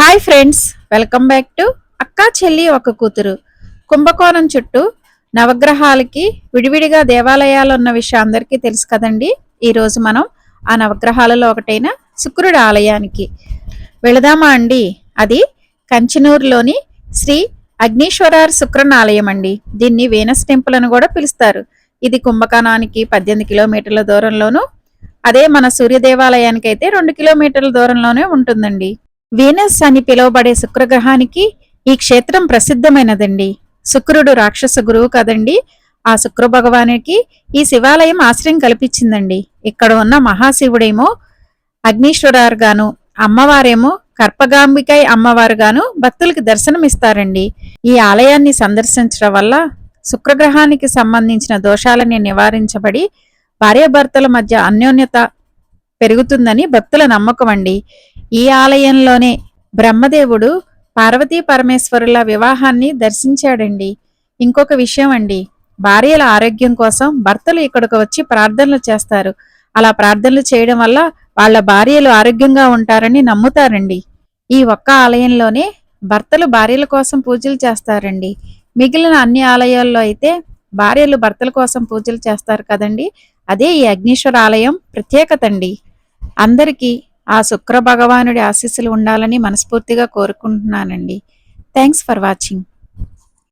Hi friends welcome back to Akka Chelli ఒక కూతురు. కుంభకోణం చుట్టూ నవగ్రహాలకి విడివిడిగా దేవాలయాలు ఉన్న విషయం అందరికీ తెలుసు కదండి. ఈరోజు మనం ఆ నవగ్రహాలలో ఒకటైన శుక్రుడి ఆలయానికి వెళదామా అండి? అది కంచినూరులోని శ్రీ అగ్నీశ్వరార్ శుక్రన్ ఆలయం అండి. దీన్ని వీనస్ టెంపుల్ అని కూడా పిలుస్తారు. ఇది కుంభకోణానికి పద్దెనిమిది కిలోమీటర్ల దూరంలోను అదే మన సూర్య దేవాలయానికి అయితే రెండు కిలోమీటర్ల దూరంలోనే ఉంటుందండి. వీనస్ అని పిలువబడే శుక్రగ్రహానికి ఈ క్షేత్రం ప్రసిద్ధమైనదండి. శుక్రుడు రాక్షస గురువు కదండి. ఆ శుక్ర భగవానికి ఈ శివాలయం ఆశ్రయం కల్పించిందండి. ఇక్కడ ఉన్న మహాశివుడేమో అగ్నీశ్వరారు గాను అమ్మవారేమో కర్పగాంబికై అమ్మవారు గాను భక్తులకి దర్శనమిస్తారండి. ఈ ఆలయాన్ని సందర్శించడం వల్ల శుక్రగ్రహానికి సంబంధించిన దోషాలని నివారించబడి భార్యాభర్తల మధ్య అన్యోన్యత పెరుగుతుందని భక్తుల నమ్మకం అండి ఈ ఆలయంలోనే బ్రహ్మదేవుడు పార్వతీ పరమేశ్వరుల వివాహాన్ని దర్శించాడండి. ఇంకొక విషయం అండి. భార్యల ఆరోగ్యం కోసం భర్తలు ఇక్కడికి వచ్చి ప్రార్థనలు చేస్తారు. అలా ప్రార్థనలు చేయడం వల్ల వాళ్ళ భార్యలు ఆరోగ్యంగా ఉంటారని నమ్ముతారండి. ఈ ఒక్క ఆలయంలోనే భర్తలు భార్యల కోసం పూజలు చేస్తారండి. మిగిలిన అన్ని ఆలయాల్లో అయితే భార్యలు భర్తల కోసం పూజలు చేస్తారు కదండి. అదే ఈ అగ్నీశ్వర ఆలయం ప్రత్యేకత అండి. అందరికీ ఆ శుక్ర భగవానుడి ఆశీస్సులు ఉండాలని మనస్ఫూర్తిగా కోరుకుంటున్నానండి. Thanks for watching